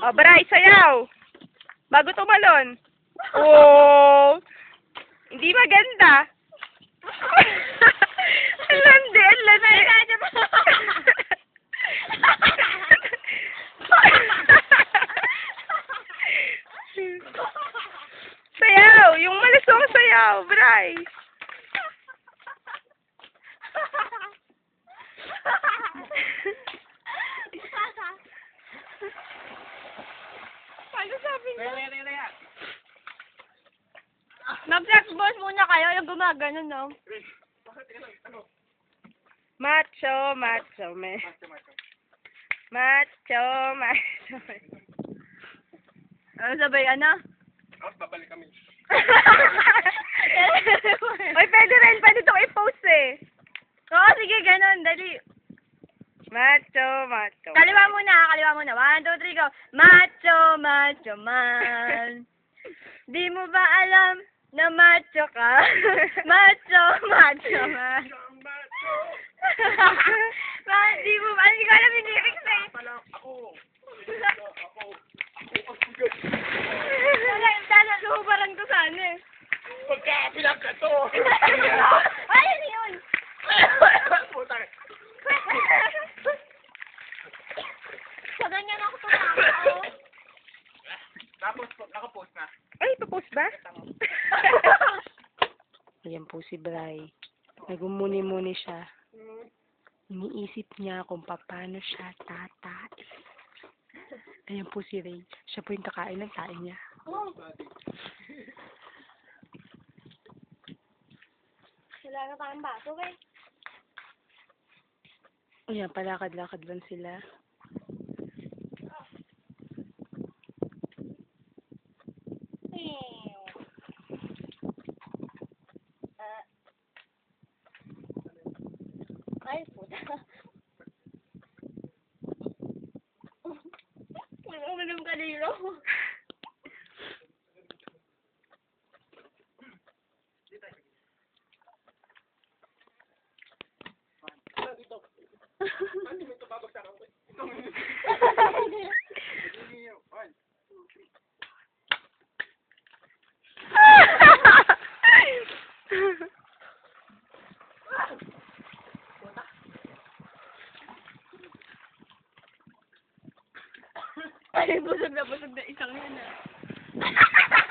Oh, Bray, sayaw. Bago tumalon. Oh. Hindi maganda. Ang landi, ang landi. sayaw, yung malusong sayaw, Bray. Boss muna kayo, yung gumagano, no? Macho, macho, me. Macho, macho, me. Ano sabay, ano? Oy, pwede rin. Pwede itong i-post eh. Oo, sige, ganun, dali. Macho, macho. Kaliwa muna, kaliwa muna. One, two, three, go. Macho, macho man. Di mo ba alam na macho ka? macho, macho man. Bakit di mo ba? Hindi ko alam yung lyrics eh. Wala, sana luhubaran ko sana eh. Pagka pinagkato! Ay, ano yun? Putang. Sa ganyan ako tumakbo. Tapos, nakapost na. Ay, papost ba? Ayan po si Bray. Nagumuni-muni siya. Iniisip niya kung paano siya tatain. Ayan po si Ray. Siya po yung kakain ng tain niya. Wala na tayong baso eh. Ayan, palakad-lakad lang sila. really Ay, busog na busog na isang yan ah.